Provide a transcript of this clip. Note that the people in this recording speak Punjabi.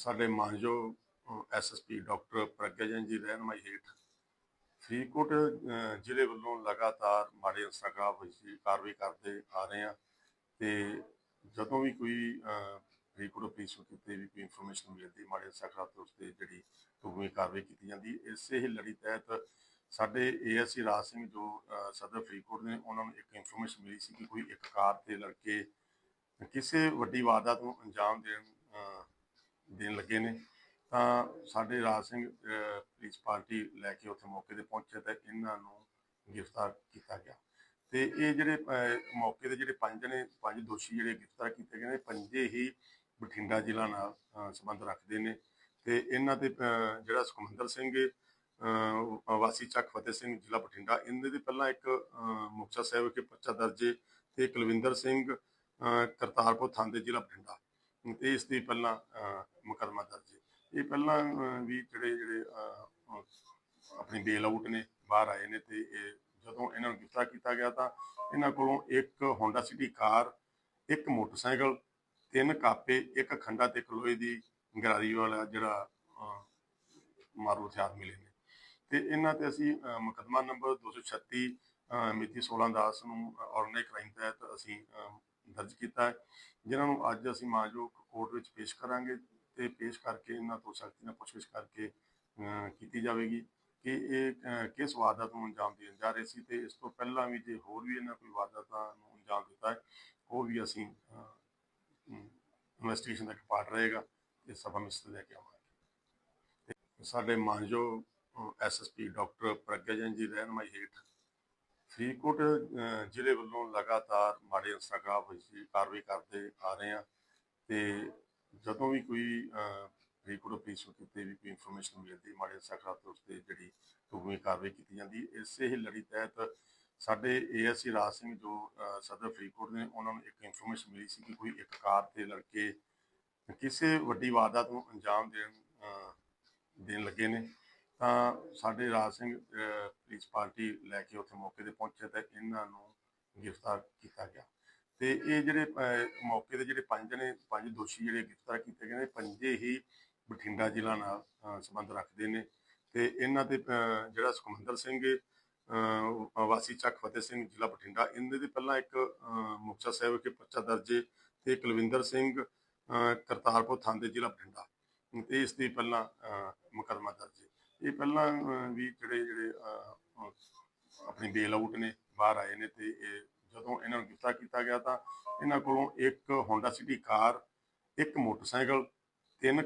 ਸਾਡੇ ਮਾਨਯੋਗ ਐਸਐਸਪੀ ਡਾਕਟਰ ਪ੍ਰਗਿਆ ਜੈਨ ਜੀ ਰਹਿਨਮਾਈ ਹੇਠ ਫਰੀਦਕੋਟ ਜ਼ਿਲ੍ਹੇ ਵੱਲੋਂ ਲਗਾਤਾਰ ਮਾੜੇ ਅਨਸਰਾਂ ਖਿਲਾਫ ਕਾਰਵਾਈ ਕਰਦੇ ਆ ਰਹੇ ਹਾਂ ਤੇ ਜਦੋਂ ਵੀ ਕੋਈ ਫਰੀਦਕੋਟ ਪੁਲਿਸ ਨੂੰ ਕਿਤੇ ਵੀ ਕੋਈ ਇਨਫੋਰਮੇਸ਼ਨ ਮਿਲਦੀ ਮਾੜੇ ਅਨਸਰਾਂ ਖਿਲਾਫ ਤੇ ਉਸ ਤੇ ਜਿਹੜੀ ਢੁਕਵੀਂ ਕਾਰਵਾਈ ਕੀਤੀ ਜਾਂਦੀ ਇਸੇ ਹੀ ਲੜੀ ਤਹਿਤ ਸਾਡੇ ਏਐਸਸੀ ਰਾਜ ਸਿੰਘ ਜੋ ਸਦਰ ਫਰੀਦਕੋਟ ਨੇ, ਉਹਨਾਂ ਨੂੰ ਇੱਕ ਇਨਫੋਰਮੇਸ਼ਨ ਮਿਲੀ ਸੀ ਕਿ ਕੋਈ ਇੱਕ ਕਾਰ ਤੇ ਲੜਕੇ ਕਿਸੇ ਵੱਡੀ ਵਾਰਦਾਤ ਨੂੰ ਅੰਜਾਮ ਦੇਣ ਦੇਣ ਲੱਗੇ ਨੇ। ਤਾਂ ਸਾਡੇ ਰਾਜ ਸਿੰਘ ਅਹ, ਪੁਲਿਸ ਪਾਰਟੀ ਲੈ ਕੇ ਉੱਥੇ ਮੌਕੇ ਤੇ ਪਹੁੰਚੇ ਤੇ ਇਹਨਾਂ ਨੂੰ ਗ੍ਰਿਫਤਾਰ ਕੀਤਾ ਗਿਆ। ਤੇ ਇਹ ਜਿਹੜੇ ਮੌਕੇ ਤੇ ਜਿਹੜੇ ਪੰਜ ਨੇ ਪੰਜ ਦੋਸ਼ੀ ਜਿਹੜੇ ਗ੍ਰਿਫਤਾਰ ਕੀਤੇ ਗਏ ਨੇ ਪੰਜੇ ਹੀ ਬਠਿੰਡਾ ਜ਼ਿਲ੍ਹਾ ਨਾਲ ਸੰਬੰਧ ਰੱਖਦੇ ਨੇ। ਤੇ ਇਹਨਾਂ ਤੇ ਜਿਹੜਾ ਸੁਖਮੰਦਰ ਸਿੰਘ ਵਾਸੀ ਚੱਕ ਫਤਿਹ ਸਿੰਘ ਜ਼ਿਲ੍ਹਾ ਬਠਿੰਡਾ ਇਹਦੇ 'ਤੇ ਪਹਿਲਾਂ ਇੱਕ ਮੁਕਤਸਰ ਸਾਹਿਬ ਕੇ ਪਰਚਾ ਦਰਜੇ ਤੇ ਕੁਲਵਿੰਦਰ ਸਿੰਘ ਕਰਤਾਰਪੁਰ ਥਾਂ ਥਾਂਦੇ ਜ਼ਿਲ੍ਹਾ ਬਠਿੰਡਾ। ਤੇ ਇਸ ਦੀ ਪਹਿਲਾਂ ਅਹ, ਮੁਕੱਦਮਾ ਦਰਜ ਹੈ। ਇਹ ਪਹਿਲਾਂ ਵੀ ਜਿਹੜੇ ਜਿਹੜੇ ਅਹ, ਆਪਣੀ ਬੇਲ ਆਊਟ ਨੇ ਬਾਹਰ ਆਏ ਨੇ ਤੇ ਇਹ ਜਦੋਂ ਇਹਨਾਂ ਨੂੰ ਗ੍ਰਿਫਤਾਰ ਕੀਤਾ ਗਿਆ ਤਾਂ ਇਹਨਾਂ ਕੋਲੋਂ ਇੱਕ ਹੋਂਡਾ ਸਿਟੀ ਕਾਰ ਇੱਕ ਮੋਟਰਸਾਈਕਲ ਤਿੰਨ ਕਾਪੇ ਇੱਕ ਖੰਡਾ ਤੇ ਇੱਕ ਲੋਹੇ ਦੀ ਗਰਾਰੀ ਵਾਲਾ ਜਿਹੜਾ ਮਾਰੂ ਹਥਿਆਰ ਮਿਲੇ ਨੇ। ਤੇ ਇਹਨਾਂ ਤੇ ਅਸੀਂ ਅਹ, ਮੁਕੱਦਮਾ ਨੰਬਰ 236 ਅਹ, ਮਿਤੀ 16 10 ਨੂੰ ਆਰਗੇਨਾਈਜ਼ ਕ੍ਰਾਈਮ ਤਹਿਤ ਅਸੀਂ ਦਰਜ ਕੀਤਾ ਹੈ, ਜਿਨ੍ਹਾਂ ਨੂੰ ਅੱਜ ਅਸੀਂ ਮਾਨਯੋਗ ਕੋਰਟ ਵਿੱਚ ਪੇਸ਼ ਕਰਾਂਗੇ ਤੇ ਪੇਸ਼ ਕਰਕੇ ਇਹਨਾਂ ਤੋਂ ਸਖਤੀ ਨਾਲ ਪੁੱਛਗਿੱਛ ਕਰਕੇ ਕੀਤੀ ਜਾਵੇਗੀ ਕਿ ਇਹ ਕਿਸ ਵਾਰਦਾਤ ਨੂੰ ਅੰਜਾਮ ਦੇਣ ਜਾ ਰਹੇ ਸੀ ਤੇ ਇਸ ਤੋਂ ਪਹਿਲਾਂ ਵੀ ਜੇ ਹੋਰ ਵੀ ਇਹਨਾਂ ਕੋਈ ਵਾਰਦਾਤਾਂ ਨੂੰ ਅੰਜਾਮ ਦਿੱਤਾ ਹੈ, ਉਹ ਵੀ ਅਸੀਂ ਇਨਵੈਸਟੀਗੇਸ਼ਨ ਦਾ ਇੱਕ ਪਾਰਟ ਰਹੇਗਾ ਤੇ ਸਭਾ ਮਿਸਟਰ ਲੈ ਕੇ ਆਵਾਂਗੇ। ਤੇ ਸਾਡੇ ਮਾਨਯੋਗ ਐਸਐਸਪੀ ਡਾਕਟਰ ਪ੍ਰਗਿਆ ਜੈਨ ਜੀ, ਰਹਿਨਮਾਈ ਹੇਠ ਫਰੀਦਕੋਟ ਜ਼ਿਲ੍ਹੇ ਵੱਲੋਂ ਲਗਾਤਾਰ ਮਾੜੇ ਅਨਸਰਾਂ ਖਿਲਾਫ ਅਸੀਂ ਕਾਰਵਾਈ ਕਰਦੇ ਆ ਰਹੇ ਹਾਂ ਤੇ ਜਦੋਂ ਵੀ ਕੋਈ ਫਰੀਦਕੋਟ ਪੁਲਿਸ ਨੂੰ ਕਿਤੇ ਵੀ ਕੋਈ ਇਨਫੋਰਮੇਸ਼ਨ ਮਿਲਦੀ, ਮਾੜੇ ਅਨਸਰਾਂ ਖਿਲਾਫ ਤੇ ਉਸ ਤੇ ਜਿਹੜੀ ਢੁਕਵੀਂ ਕਾਰਵਾਈ ਕੀਤੀ ਜਾਂਦੀ, ਇਸੇ ਹੀ ਲੜੀ ਤਹਿਤ ਸਾਡੇ ਏਐਸਸੀ ਰਾਜ ਸਿੰਘ ਜੋ ਸਦਰ ਫਰੀਦਕੋਟ ਨੇ, ਉਹਨਾਂ ਨੂੰ ਇੱਕ ਇਨਫੋਰਮੇਸ਼ਨ ਮਿਲੀ ਸੀ ਕਿ ਕੋਈ ਇੱਕ ਕਾਰ ਤੇ ਲੜਕੇ ਕਿਸੇ ਵੱਡੀ ਵਾਰਦਾਤ ਨੂੰ ਅੰਜਾਮ ਦੇਣ ਦੇਣ ਲੱਗੇ ਨੇ। ਤਾਂ ਸਾਡੇ ਰਾਜ ਸਿੰਘ ਅਹ, ਪੁਲਿਸ ਪਾਰਟੀ ਲੈ ਕੇ ਉੱਥੇ ਮੌਕੇ ਤੇ ਪਹੁੰਚੇ ਤੇ ਇਹਨਾਂ ਨੂੰ ਗ੍ਰਿਫਤਾਰ ਕੀਤਾ ਗਿਆ। ਤੇ ਇਹ ਜਿਹੜੇ ਮੌਕੇ ਤੇ ਜਿਹੜੇ ਪੰਜ ਨੇ ਪੰਜ ਦੋਸ਼ੀ ਜਿਹੜੇ ਗ੍ਰਿਫਤਾਰ ਕੀਤੇ ਗਏ ਨੇ ਪੰਜੇ ਹੀ ਬਠਿੰਡਾ ਜ਼ਿਲ੍ਹਾ ਨਾਲ ਸੰਬੰਧ ਰੱਖਦੇ ਨੇ। ਤੇ ਇਹਨਾਂ ਤੇ ਜਿਹੜਾ ਸੁਖਮੰਦਰ ਸਿੰਘ ਵਾਸੀ ਚੱਕ ਫਤਿਹ ਸਿੰਘ ਜ਼ਿਲ੍ਹਾ ਬਠਿੰਡਾ ਇਹਨਾਂ ਦੇ ਪਹਿਲਾਂ ਇੱਕ ਮੁਕਤਸਰ ਸਾਹਿਬ ਕੇ ਪਰਚਾ ਦਰਜੇ ਤੇ ਕੁਲਵਿੰਦਰ ਸਿੰਘ ਕਰਤਾਰਪੁਰ ਥਾਂ ਥਾਂਦੇ ਜ਼ਿਲ੍ਹਾ ਬਠਿੰਡਾ। ਤੇ ਇਸ ਦੀ ਪਹਿਲਾਂ ਅਹ, ਮੁਕੱਦਮਾ ਦਰਜ ਹੈ ਇਹ ਪਹਿਲਾਂ ਅਹ, ਵੀ ਜਿਹੜੇ ਜਿਹੜੇ ਅਹ, ਅਹ, ਆਪਣੀ ਬੇਲ ਆਊਟ ਨੇ ਬਾਹਰ ਆਏ ਨੇ ਤੇ ਇਹ ਜਦੋਂ ਇਹਨਾਂ ਨੂੰ ਗ੍ਰਿਫਤਾਰ ਕੀਤਾ ਗਿਆ ਤਾਂ ਇਹਨਾਂ ਕੋਲੋਂ ਇੱਕ ਹੋਂਡਾ ਸਿਟੀ ਕਾਰ ਇੱਕ ਮੋਟਰਸਾਈਕਲ